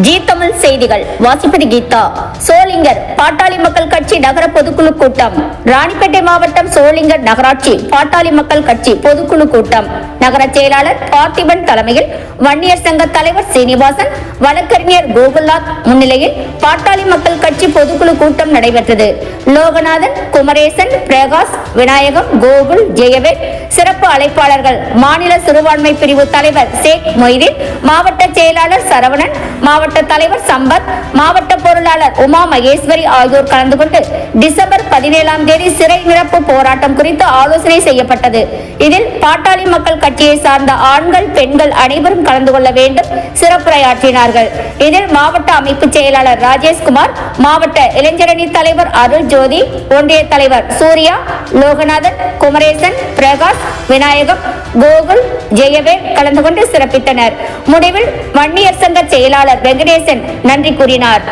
G Tamil செய்திகள். வாசிப்பது கீதா. சோளிங்கர் பாட்டாளி மக்கள் கட்சி நகர பொதுக்குழு கூட்டம். ராணிப்பேட்டை மாவட்டம் சோளிங்கர் நகராட்சி பாட்டாளி மக்கள் கட்சி பொதுக்குழு கூட்டம். நகர செயலாளர் பார்த்திபன் தலைமையில் வன்னியர் சங்க தலைவர் சீனிவாசன் வழக்கறிஞர் கோகுல்நாத் முன்னிலையில் பாட்டாளி மக்கள் கட்சி பொதுக்குழு கூட்டம் நடைபெற்றது. லோகநாதன் குமரேசன் பிரகாஷ் விநாயகம் கோகுல் ஜெயவேல் சிறப்பு அழைப்பாளர்கள் மாநில சிறுபான்மை பிரிவு தலைவர் சேக் மொய்தீன் மாவட்ட செயலாளர் சரவணன் மாவட்ட தலைவர் சம்பத் மாவட்ட பொருளாளர் உமா மகேஸ்வரி ஆகியோர் கலந்து கொண்டு டிசம்பர் பதினேழாம் தேதி சிறை நிரப்பு போராட்டம் குறித்து ஆலோசனை செய்யப்பட்டது. இதில் பாட்டாளி மக்கள் கட்சியை சார்ந்த ஆண்கள் பெண்கள் அனைவரும் கலந்து கொள்ள வேண்டும் சிறப்புரையாற்றினார்கள். இதில் மாவட்ட அமைப்பு செயலாளர் ராஜேஷ்குமார் மாவட்ட இளைஞரணி தலைவர் அருள் ஜோதி ஒன்றிய தலைவர் சூர்யா லோகநாதன் குமரேசன் பிரகாஷ் விநாயகம் கோகுல் ஜெயவேல் கலந்து கொண்டு சிறப்பித்தனர். முடிவில் வன்னியர் சங்க செயலாளர் வெங்கடேசன் நன்றி கூறினார்.